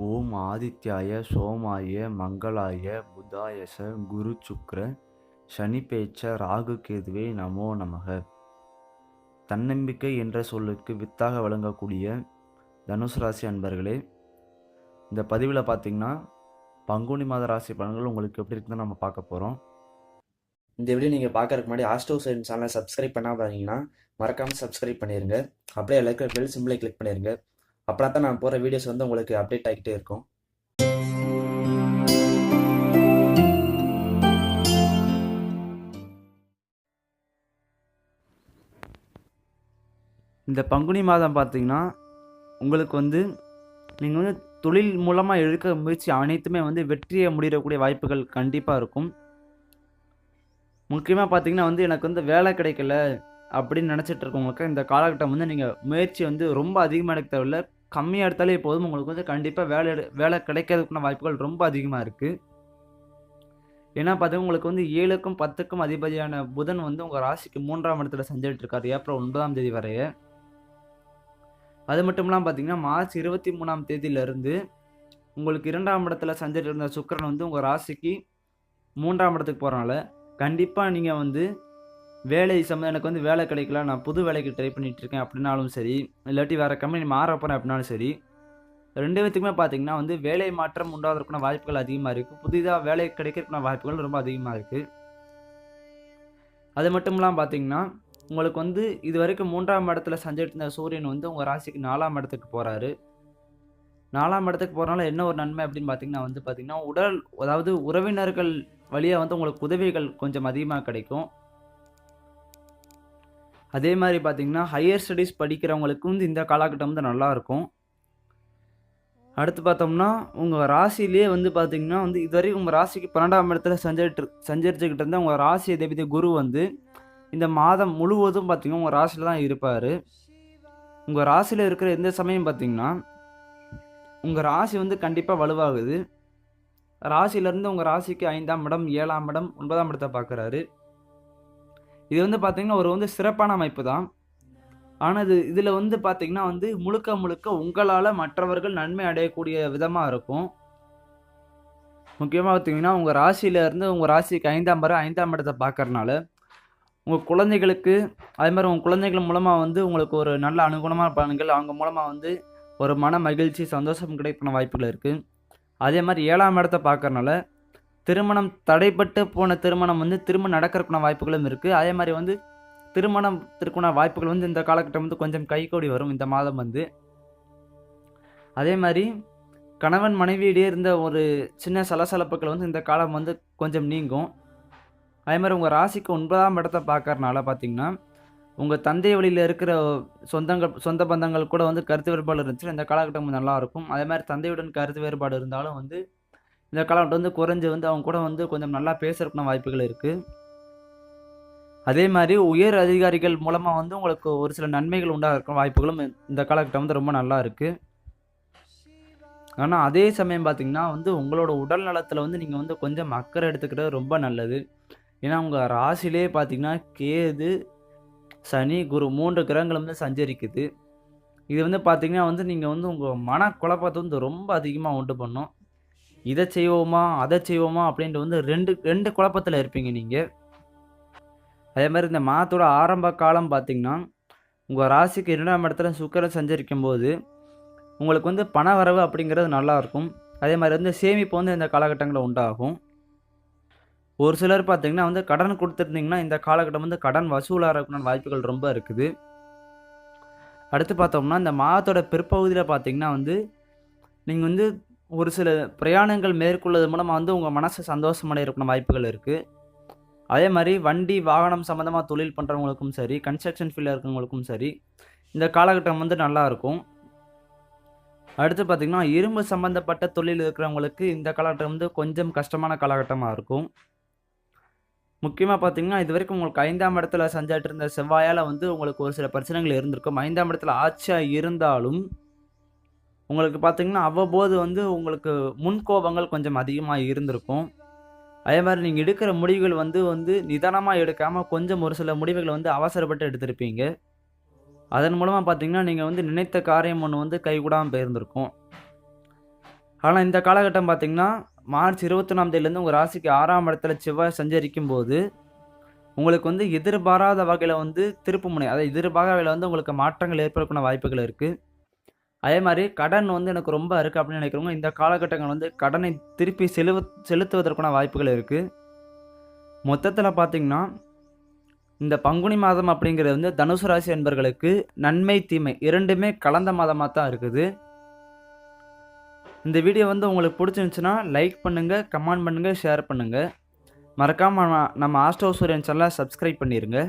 ஓம் ஆதித்யாய சோமாய மங்களாய புதாயச குரு சுக்ர சனிப்பேச்ச ராகு கேதுவே நமோ நமக. தன்னம்பிக்கை என்ற சொல்லுக்கு வித்தாக வழங்கக்கூடிய தனுசு ராசி அன்பர்களே இந்த பதிவில் பார்த்தீங்கன்னா பங்குனி மாத ராசி பலன்கள் உங்களுக்கு எப்படி இருக்குன்னு நம்ம பார்க்க போகிறோம் இந்த வீடியோ நீங்கள் பார்க்கறதுக்கு முன்னாடி ஆஸ்டோ சைன் சேனலை சப்ஸ்கிரைப் பண்ணாமல் பார்த்தீங்கன்னா மறக்காமல் சப்ஸ்கிரைப் பண்ணிடுங்க அப்படியே எல்லாருக்கும் பெல் சிம்பிளை கிளிக் பண்ணிடுங்க அப்புறம் தான் நான் போகிற வீடியோஸ் வந்து உங்களுக்கு அப்டேட் ஆகிட்டே இருக்கும். இந்த பங்குனி மாதம் பார்த்தீங்கன்னா உங்களுக்கு வந்து நீங்கள் வந்து தொழில் மூலமாக எடுக்க முயற்சி அனைத்துமே வந்து வெற்றியை முடியக்கூடிய வாய்ப்புகள் கண்டிப்பாக இருக்கும். முக்கியமாக பார்த்தீங்கன்னா வந்து எனக்கு வந்து வேலை கிடைக்கல அப்படின்னு நினச்சிட்டு இருக்கவங்களுக்கு இந்த காலகட்டம் வந்து நீங்கள் முயற்சி வந்து ரொம்ப அதிகமாக எடுக்க தேவையில்ல. கம்மியாக எடுத்தாலே போதும். உங்களுக்கு வந்து கண்டிப்பாக வேலை வேலை கிடைக்கிறதுக்குன வாய்ப்புகள் ரொம்ப அதிகமாக இருக்குது ஏன்னா பார்த்தீங்கன்னா உங்களுக்கு வந்து ஏழுக்கும் பத்துக்கும் அதிபதியான புதன் வந்து உங்கள் ராசிக்கு மூன்றாம் இடத்துல செஞ்சுட்டு இருக்காரு ஏப்ரல் ஒன்பதாம் தேதி வரைய. அது மட்டும் இல்லாமல் பார்த்தீங்கன்னா மார்ச் இருபத்தி மூணாம் தேதியிலிருந்து உங்களுக்கு இரண்டாம் இடத்துல சஞ்சரிட்டு இருந்த சுக்கரன் வந்து உங்கள் ராசிக்கு மூன்றாம் இடத்துக்கு போகிறனால கண்டிப்பாக நீங்கள் வந்து வேலை சம்மந்தம் எனக்கு வந்து வேலை கிடைக்கல நான் புது வேலைக்கு ட்ரை பண்ணிகிட்டு இருக்கேன் அப்படின்னாலும் சரி இல்லாட்டி வேறு கம்பெனி மாற போகிறேன் அப்படின்னாலும் சரி ரெண்டு விதத்துக்குமே பார்த்தீங்கன்னா வந்து வேலை மாற்றம் உண்டாவதற்கான வாய்ப்புகள் அதிகமாக இருக்குது புதிதாக வேலை கிடைக்கிறதுக்கான வாய்ப்புகள் ரொம்ப அதிகமாக இருக்குது அது மட்டும் இல்லாமல் பார்த்தீங்கன்னா உங்களுக்கு வந்து இது வரைக்கும் மூன்றாம் இடத்துல சஞ்சரிட்டு சூரியன் வந்து உங்கள் ராசிக்கு நாலாம் இடத்துக்கு போகிறாரு நாலாம் இடத்துக்கு போகிறனால என்ன ஒரு நன்மை அப்படின்னு பார்த்தீங்கன்னா வந்து பார்த்தீங்கன்னா உடல் அதாவது உறவினர்கள் வழியாக வந்து உங்களுக்கு உதவிகள் கொஞ்சம் அதிகமாக கிடைக்கும். அதே மாதிரி பார்த்தீங்கன்னா ஹையர் ஸ்டடீஸ் படிக்கிறவங்களுக்கு வந்து இந்த காலகட்டம் வந்து நல்லாயிருக்கும். அடுத்து பார்த்தோம்னா உங்கள் ராசியிலே வந்து பார்த்தீங்கன்னா வந்து இதுவரைக்கும் உங்கள் ராசிக்கு பன்னெண்டாம் இடத்துல சஞ்சரிட்டு சஞ்சரிச்சுக்கிட்டு இருந்த உங்கள் ராசி அதிபதி குரு வந்து இந்த மாதம் முழுவதும் பார்த்திங்கன்னா உங்கள் ராசியில் தான் இருப்பார். உங்கள் ராசியில் இருக்கிற எந்த சமயம் பார்த்தீங்கன்னா உங்கள் ராசி வந்து கண்டிப்பாக வலுவாகுது. ராசியிலேருந்து உங்கள் ராசிக்கு ஐந்தாம் இடம் ஏழாம் இடம் ஒன்பதாம் இடத்தை பார்க்குறாரு இது வந்து பார்த்தீங்கன்னா ஒரு வந்து சிறப்பான அமைப்பு தான். ஆனால் இது இதில் வந்து பார்த்தீங்கன்னா வந்து முழுக்க முழுக்க உங்களால் மற்றவர்கள் நன்மை அடையக்கூடிய விதமாக இருக்கும். முக்கியமாக பார்த்தீங்கன்னா உங்கள் ராசியிலேருந்து உங்கள் ராசிக்கு ஐந்தாம் வர ஐந்தாம் இடத்தை பார்க்கறனால உங்கள் குழந்தைகளுக்கு அதே மாதிரி உங்கள் குழந்தைகள் மூலமாக வந்து உங்களுக்கு ஒரு நல்ல அனுகுணமான பலன்கள் அவங்க மூலமாக வந்து ஒரு மன மகிழ்ச்சி சந்தோஷம் கிடைக்கிற வாய்ப்புகள் இருக்குது அதே மாதிரி ஏழாம் இடத்தை பார்க்கறனால திருமணம் தடைப்பட்டு போன திருமணம் வந்து திரும்ப நடக்கிறதுக்கான வாய்ப்புகளும் இருக்குது அதே மாதிரி வந்து திருமணத்திற்குன வாய்ப்புகள் வந்து இந்த காலகட்டம் வந்து கொஞ்சம் கைகூடி வரும் இந்த மாதம் வந்து. அதே மாதிரி கணவன் மனைவியிடையே இருந்த ஒரு சின்ன சலசலப்புகள் வந்து இந்த காலம் வந்து கொஞ்சம் நீங்கும். அதே மாதிரி உங்கள் ராசிக்கு ஒன்பதாம் இடத்தை பார்க்கறனால பார்த்தீங்கன்னா உங்கள் தந்தை வழியில் இருக்கிற சொந்தங்கள் சொந்த பந்தங்கள் கூட வந்து கருத்து வேறுபாடு இருந்துச்சுன்னா இந்த காலகட்டம் நல்லாயிருக்கும் அதே மாதிரி தந்தையுடன் கருத்து வேறுபாடு இருந்தாலும் வந்து இந்த காலகட்டம் வந்து குறைஞ்சு வந்து அவங்க கூட வந்து கொஞ்சம் நல்லா பேசுறதுக்கான வாய்ப்புகள் இருக்குது அதே மாதிரி உயர் அதிகாரிகள் மூலமாக வந்து உங்களுக்கு ஒரு சில நன்மைகள் உண்டாகிற வாய்ப்புகளும் இந்த காலகட்டம் வந்து ரொம்ப நல்லா இருக்குது ஆனால் அதே சமயம் பார்த்தீங்கன்னா வந்து உங்களோட உடல் நலத்தில் வந்து நீங்கள் வந்து கொஞ்சம் அக்கறை எடுத்துக்கிறது ரொம்ப நல்லது. ஏன்னா உங்கள் ராசிலே பார்த்தீங்கன்னா கேது சனி குரு மூன்று கிரகங்கள் வந்து சஞ்சரிக்குது. இது வந்து பார்த்தீங்கன்னா வந்து நீங்கள் வந்து உங்கள் மன குழப்பத்தை வந்து ரொம்ப அதிகமாக உண்டு பண்ணும். இதை செய்வோமா அதை செய்வோமா அப்படின்ட்டு வந்து ரெண்டு ரெண்டு குழப்பத்தில் இருப்பீங்க நீங்கள் அதே மாதிரி இந்த மாதத்தோட ஆரம்ப காலம் பார்த்தீங்கன்னா உங்கள் ராசிக்கு இரண்டாம் இடத்துல சுக்கரன் சஞ்சரிக்கும் போது உங்களுக்கு வந்து பண வரவு அப்படிங்கிறது நல்லாயிருக்கும் அதே மாதிரி வந்து சேமிப்பு வந்து இந்த காலகட்டங்களில் உண்டாகும். ஒரு சிலர் பார்த்திங்கன்னா வந்து கடன் கொடுத்துருந்தீங்கன்னா இந்த காலகட்டம் வந்து கடன் வசூலாகிறதுக்கான வாய்ப்புகள் ரொம்ப இருக்குது. அடுத்து பார்த்தோம்னா இந்த மாதத்தோட பிற்பகுதியில் பார்த்தீங்கன்னா வந்து நீங்கள் வந்து ஒரு சில பிரயாணங்கள் மேற்கொள்வது மூலமாக வந்து உங்கள் மனசை இருக்கணும் வாய்ப்புகள் இருக்குது அதே மாதிரி வண்டி வாகனம் சம்மந்தமாக தொழில் பண்ணுறவங்களுக்கும் சரி கன்ஸ்ட்ரக்ஷன் ஃபீல்டில் இருக்கிறவங்களுக்கும் சரி இந்த காலகட்டம் வந்து நல்லா இருக்கும். அடுத்து பார்த்திங்கன்னா இரும்பு சம்மந்தப்பட்ட தொழில் இருக்கிறவங்களுக்கு இந்த காலகட்டம் வந்து கொஞ்சம் கஷ்டமான காலகட்டமாக இருக்கும். முக்கியமாக பார்த்தீங்கன்னா இது வரைக்கும் உங்களுக்கு ஐந்தாம் இடத்துல சஞ்சாட்டு இருந்த செவ்வாயால் வந்து உங்களுக்கு ஒரு சில பிரச்சனைகள் இருந்திருக்கும். ஐந்தாம் இடத்துல ஆட்சியாக இருந்தாலும் உங்களுக்கு பார்த்தீங்கன்னா அவ்வப்போது வந்து உங்களுக்கு முன்கோபங்கள் கொஞ்சம் அதிகமாக இருந்திருக்கும். அதே மாதிரி நீங்கள் எடுக்கிற முடிவுகள் வந்து வந்து நிதானமாக எடுக்காமல் கொஞ்சம் ஒரு சில முடிவுகளை வந்து அவசரப்பட்டு எடுத்திருப்பீங்க. அதன் மூலமாக பார்த்தீங்கன்னா நீங்கள் வந்து நினைத்த காரியம் ஒன்று வந்து கைகூடாமல் போயிருந்திருக்கும். ஆனால் இந்த காலகட்டம் பார்த்தீங்கன்னா மார்ச் இருபத்தொன்னாம் தேதியிலேருந்து உங்கள் ராசிக்கு ஆறாம் இடத்துல செவ்வாய் சஞ்சரிக்கும் போது உங்களுக்கு வந்து எதிர்பாராத வகையில் வந்து திருப்புமுனை அதாவது எதிர்பாராத வகையில் வந்து உங்களுக்கு மாற்றங்கள் ஏற்படக்கூடிய வாய்ப்புகள் இருக்குது அதே மாதிரி கடன் வந்து எனக்கு ரொம்ப இருக்குது அப்படின்னு நினைக்கிறவங்க இந்த காலகட்டங்கள் வந்து கடனை திருப்பி செலுவ செலுத்துவதற்கான வாய்ப்புகள் இருக்குது மொத்தத்தில் பார்த்தீங்கன்னா இந்த பங்குனி மாதம் அப்படிங்கிறது வந்து தனுசு ராசி என்பர்களுக்கு நன்மை தீமை இரண்டுமே கலந்த மாதமாக தான் இருக்குது. இந்த வீடியோ வந்து உங்களுக்கு பிடிச்சிருந்துச்சுன்னா லைக் பண்ணுங்கள் கமெண்ட் பண்ணுங்கள் ஷேர் பண்ணுங்கள் மறக்காமல் நம்ம ஆஸ்ட்ரோ சூரியன் சேனலை சப்ஸ்கிரைப் பண்ணிடுங்க